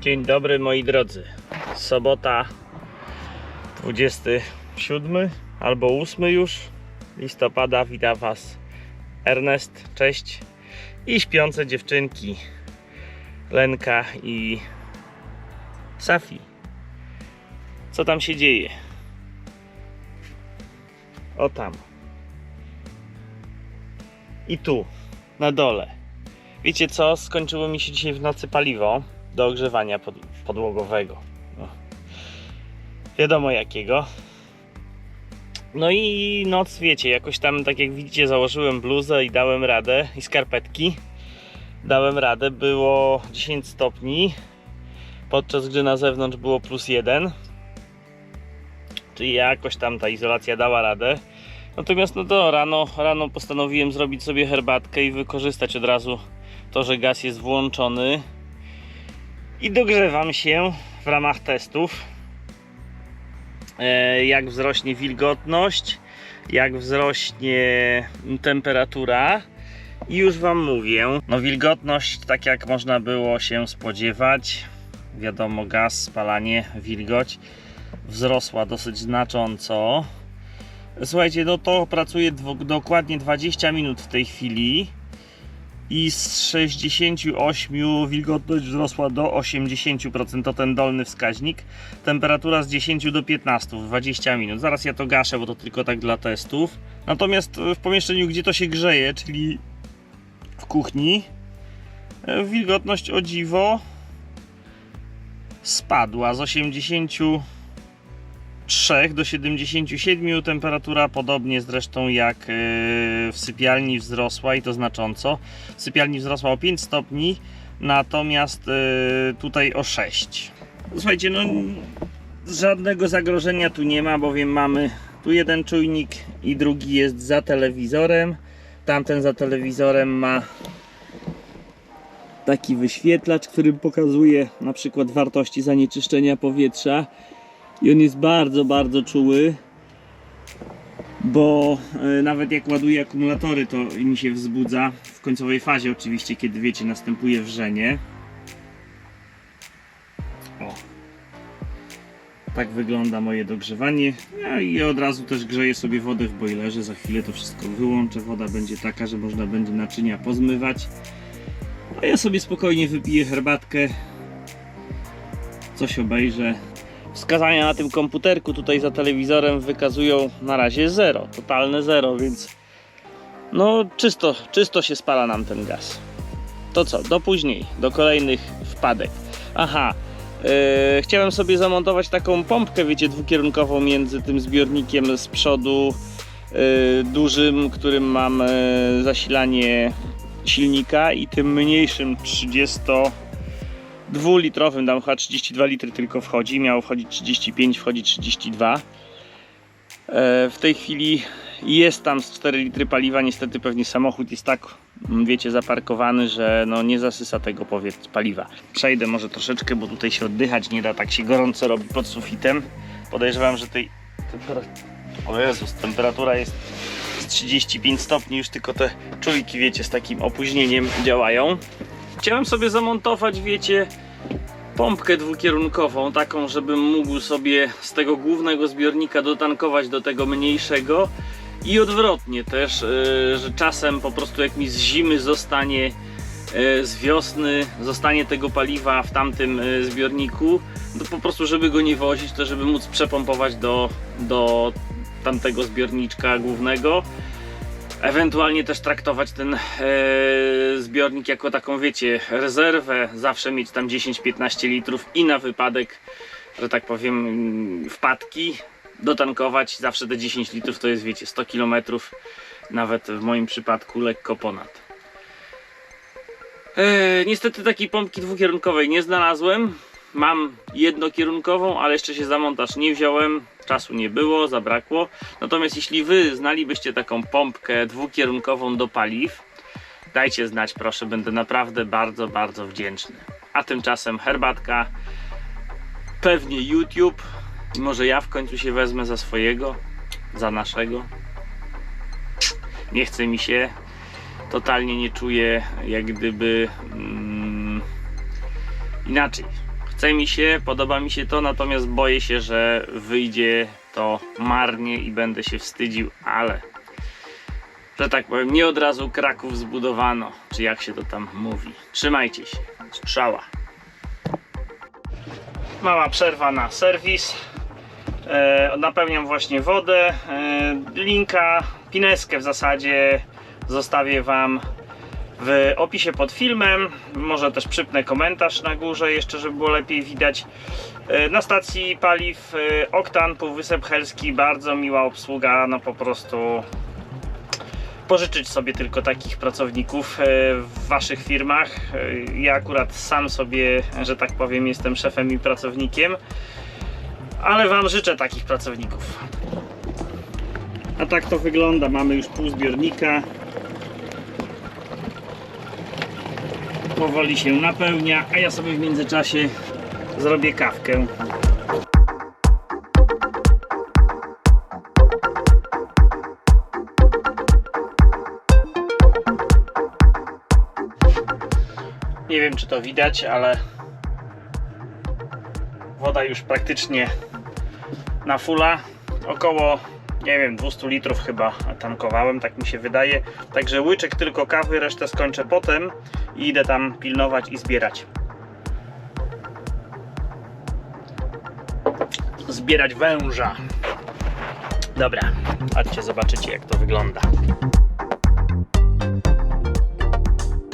Dzień dobry moi drodzy. Sobota 27 albo 8 już listopada. Witam Was Ernest, cześć. I śpiące dziewczynki Lenka i Safi. Co tam się dzieje? O tam. I tu, na dole. Wiecie co? Skończyło mi się dzisiaj w nocy paliwo do ogrzewania pod, podłogowego. No. Wiadomo jakiego. No i noc, wiecie, jakoś tam, tak jak widzicie, założyłem bluzę i dałem radę, i skarpetki. Dałem radę, było 10 stopni, podczas gdy na zewnątrz było plus 1. Czyli jakoś tam ta izolacja dała radę. Natomiast no to rano, rano postanowiłem zrobić sobie herbatkę i wykorzystać od razu to, że gaz jest włączony i dogrzewam się w ramach testów. E, jak wzrośnie wilgotność jak wzrośnie temperatura. I już wam mówię. No wilgotność tak jak można było się spodziewać wiadomo gaz, spalanie, wilgoć wzrosła dosyć znacząco. Słuchajcie no to pracuje dokładnie 20 minut w tej chwili i z 68 wilgotność wzrosła do 80%, to ten dolny wskaźnik. Temperatura z 10 do 15 w 20 minut. Zaraz ja to gaszę, bo to tylko tak dla testów. Natomiast w pomieszczeniu, gdzie to się grzeje, czyli w kuchni, e, wilgotność o dziwo spadła z 83 do 77. Temperatura podobnie zresztą jak e, w sypialni wzrosła i to znacząco. W sypialni wzrosła o 5 stopni, natomiast e, tutaj o 6. Słuchajcie, no żadnego zagrożenia tu nie ma, bowiem mamy tu jeden czujnik i drugi jest za telewizorem. Tamten za telewizorem ma taki wyświetlacz, który pokazuje na przykład wartości zanieczyszczenia powietrza i on jest bardzo, bardzo czuły bo e, nawet jak ładuję akumulatory to mi się wzbudza w końcowej fazie oczywiście, kiedy wiecie, następuje wrzenie. O. Tak wygląda moje dogrzewanie. No i od razu też grzeję sobie wodę w boilerze. Za chwilę to wszystko wyłączę. Woda będzie taka, że można będzie naczynia pozmywać. A ja sobie spokojnie wypiję herbatkę. Coś obejrzę wskazania na tym komputerku tutaj za telewizorem wykazują na razie zero, totalne zero, więc no czysto, czysto się spala nam ten gaz. To co, do później, do kolejnych wpadek. Aha, yy, chciałem sobie zamontować taką pompkę, wiecie, dwukierunkową między tym zbiornikiem z przodu yy, dużym, którym mam yy, zasilanie silnika i tym mniejszym 30 dwulitrowym, tam chyba 32 litry tylko wchodzi, miało wchodzić 35, wchodzi 32. E, W tej chwili jest tam z 4 litry paliwa, niestety pewnie samochód jest tak, mm, wiecie, zaparkowany, że no nie zasysa tego powiedz paliwa. Przejdę może troszeczkę, bo tutaj się oddychać nie da, tak się gorąco robi pod sufitem. Podejrzewam, że tej o Jezus, temperatura jest z 35 stopni, już tylko te czujki, wiecie, z takim opóźnieniem działają. Chciałem sobie zamontować, wiecie, pompkę dwukierunkową, taką, żebym mógł sobie z tego głównego zbiornika dotankować do tego mniejszego i odwrotnie też, yy, że czasem po prostu jak mi z zimy zostanie yy, z wiosny, zostanie tego paliwa w tamtym yy, zbiorniku, to po prostu żeby go nie wozić, to żeby móc przepompować do, do tamtego zbiorniczka głównego. Ewentualnie też traktować ten e, zbiornik jako taką, wiecie, rezerwę, zawsze mieć tam 10-15 litrów i na wypadek, że tak powiem, wpadki dotankować. Zawsze te 10 litrów to jest, wiecie, 100 km, nawet w moim przypadku lekko ponad. E, niestety takiej pompki dwukierunkowej nie znalazłem. Mam jednokierunkową, ale jeszcze się za montaż nie wziąłem. Czasu nie było, zabrakło. Natomiast jeśli wy znalibyście taką pompkę dwukierunkową do paliw, dajcie znać proszę, będę naprawdę bardzo, bardzo wdzięczny. A tymczasem herbatka, pewnie YouTube może ja w końcu się wezmę za swojego, za naszego. Nie chce mi się, totalnie nie czuję jak gdyby mm, inaczej Chce mi się, podoba mi się to, natomiast boję się, że wyjdzie to marnie i będę się wstydził, ale że tak powiem, nie od razu Kraków zbudowano, czy jak się to tam mówi. Trzymajcie się. Strzała. Mała przerwa na serwis. E, napełniam właśnie wodę. E, linka, pineskę w zasadzie zostawię Wam w opisie pod filmem. Może też przypnę komentarz na górze, jeszcze żeby było lepiej widać. E, Na stacji paliw e, Oktan, Półwysep Helski, bardzo miła obsługa, no po prostu pożyczyć sobie tylko takich pracowników e, w Waszych firmach. Ja akurat sam sobie, że tak powiem, jestem szefem i pracownikiem, ale Wam życzę takich pracowników. A tak to wygląda. Mamy już pół zbiornika. Powoli się napełnia, a ja sobie w międzyczasie zrobię kawkę. Nie wiem, czy to widać, ale woda już praktycznie na fulla. Około, nie wiem, 200 litrów chyba tankowałem, tak mi się wydaje. Także łyczek tylko kawy, resztę skończę potem i idę tam pilnować i zbierać. Zbierać węża. Dobra, chodźcie, zobaczycie jak to wygląda.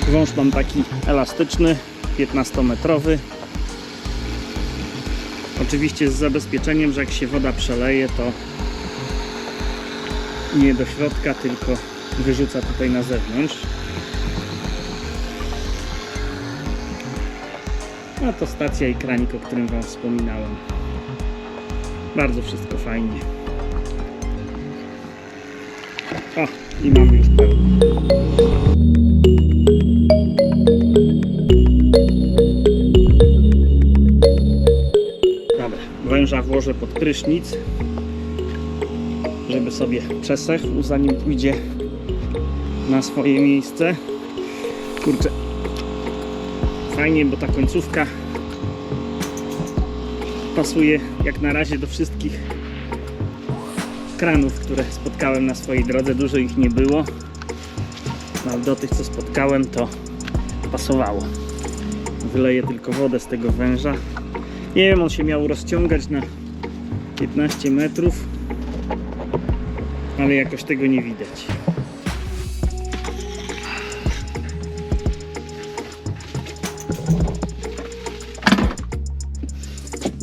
Wąż mam taki elastyczny, 15-metrowy. Oczywiście z zabezpieczeniem, że jak się woda przeleje, to nie do środka, tylko wyrzuca tutaj na zewnątrz. A to stacja i kranik, o którym Wam wspominałem. Bardzo wszystko fajnie. O, i mamy już pełno. Dobra, węża włożę pod prysznic, żeby sobie przesechł, zanim pójdzie na swoje miejsce. Kurczę, fajnie, bo ta końcówka pasuje jak na razie do wszystkich kranów, które spotkałem na swojej drodze. Dużo ich nie było, no, ale do tych, co spotkałem, to pasowało. Wyleję tylko wodę z tego węża. Nie wiem, on się miał rozciągać na 15 metrów, ale jakoś tego nie widać.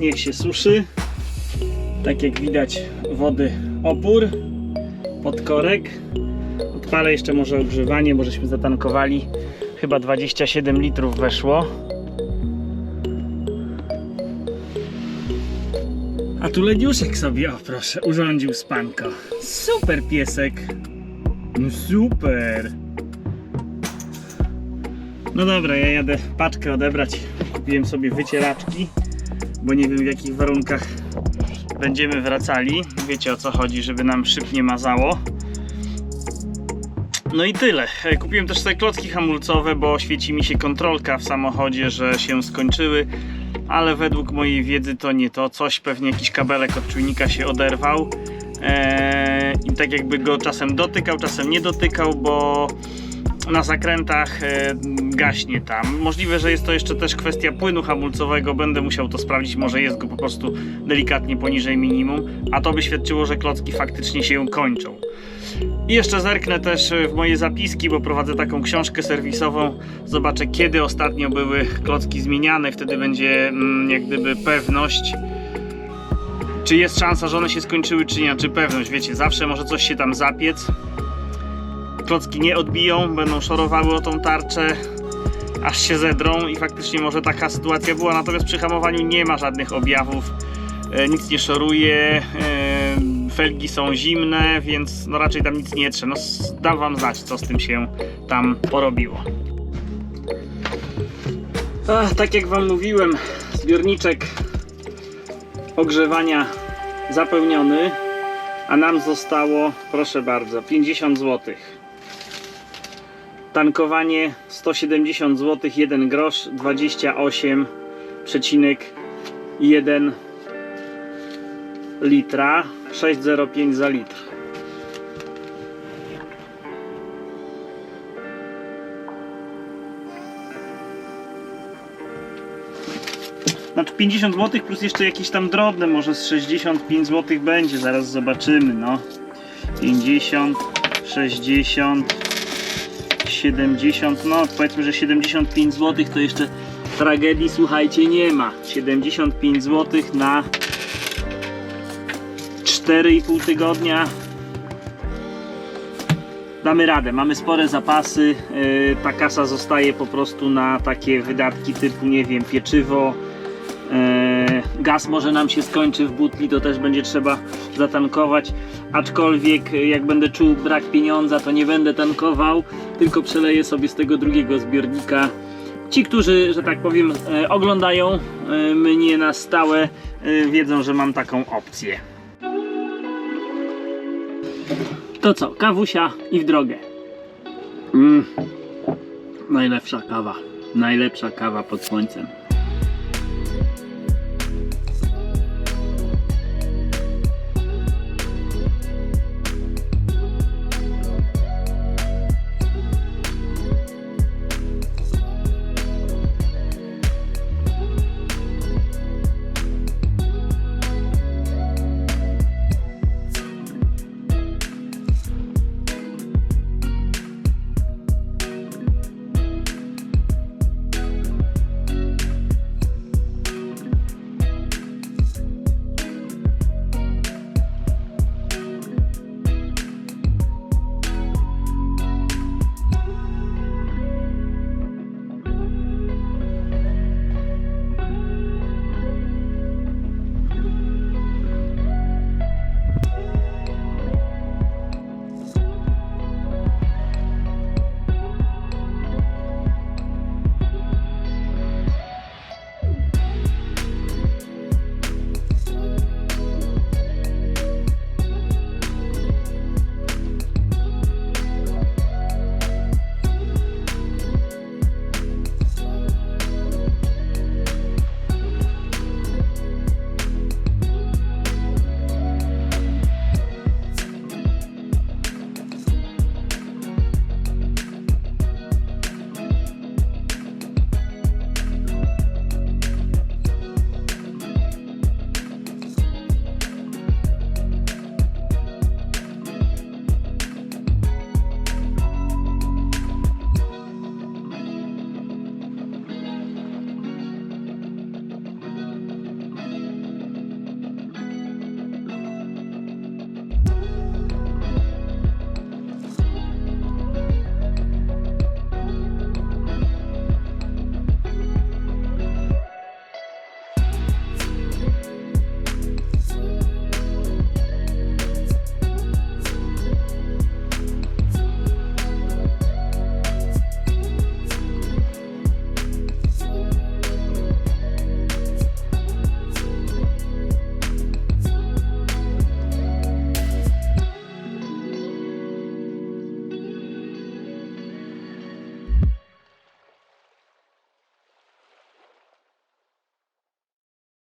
Niech się suszy. Tak jak widać, wody opór, podkorek. Odpalę jeszcze może ogrzewanie, bo żeśmy zatankowali. Chyba 27 litrów weszło. A tu Lediuszek sobie, o proszę, urządził spanko. Super piesek. No super. No dobra, ja jadę paczkę odebrać. Kupiłem sobie wycieraczki, bo nie wiem w jakich warunkach będziemy wracali. Wiecie o co chodzi, żeby nam szyb nie mazało. No i tyle. E, Kupiłem też sobie klocki hamulcowe, bo świeci mi się kontrolka w samochodzie, że się skończyły ale według mojej wiedzy to nie to. Coś pewnie jakiś kabelek od czujnika się oderwał. Eee, I tak jakby go czasem dotykał, czasem nie dotykał, bo na zakrętach e, gaśnie tam. Możliwe, że jest to jeszcze też kwestia płynu hamulcowego. Będę musiał to sprawdzić. Może jest go po prostu delikatnie poniżej minimum, a to by świadczyło, że klocki faktycznie się kończą. I jeszcze zerknę też e, w moje zapiski, bo prowadzę taką książkę serwisową. Zobaczę, kiedy ostatnio były klocki zmieniane. Wtedy będzie mm, jak gdyby pewność, czy jest szansa, że one się skończyły, czy nie. Czy pewność, wiecie, zawsze może coś się tam zapiec. Klocki nie odbiją, będą szorowały o tą tarczę, aż się zedrą i faktycznie może taka sytuacja była. Natomiast przy hamowaniu nie ma żadnych objawów, e, nic nie szoruje. e, felgi są zimne, więc no raczej tam nic nie trze. No dam wam znać, co z tym się tam porobiło. Ach, tak jak wam mówiłem, zbiorniczek ogrzewania zapełniony, a nam zostało, proszę bardzo, 50 zł. Tankowanie 170 zł, 1 grosz, 28 6,1 litra 6,05 za litr. Znaczy 50 zł plus jeszcze jakieś tam drobne, może z 65 zł będzie, zaraz zobaczymy, no. 50, 60, 70, no powiedzmy, że 75 zł to jeszcze tragedii, słuchajcie, nie ma. 75 zł na 4,5 tygodnia. Damy radę, mamy spore zapasy. Yy, ta kasa zostaje po prostu na takie wydatki typu, nie wiem, pieczywo. Gaz może nam się skończy w butli, to też będzie trzeba zatankować. Aczkolwiek, yy, jak będę czuł brak pieniądza, to nie będę tankował, tylko przeleję sobie z tego drugiego zbiornika. Ci, którzy, że tak powiem, e, oglądają e, mnie na stałe, wiedzą, że mam taką opcję. To co, kawusia i w drogę. Mm. Najlepsza kawa. Najlepsza kawa pod słońcem.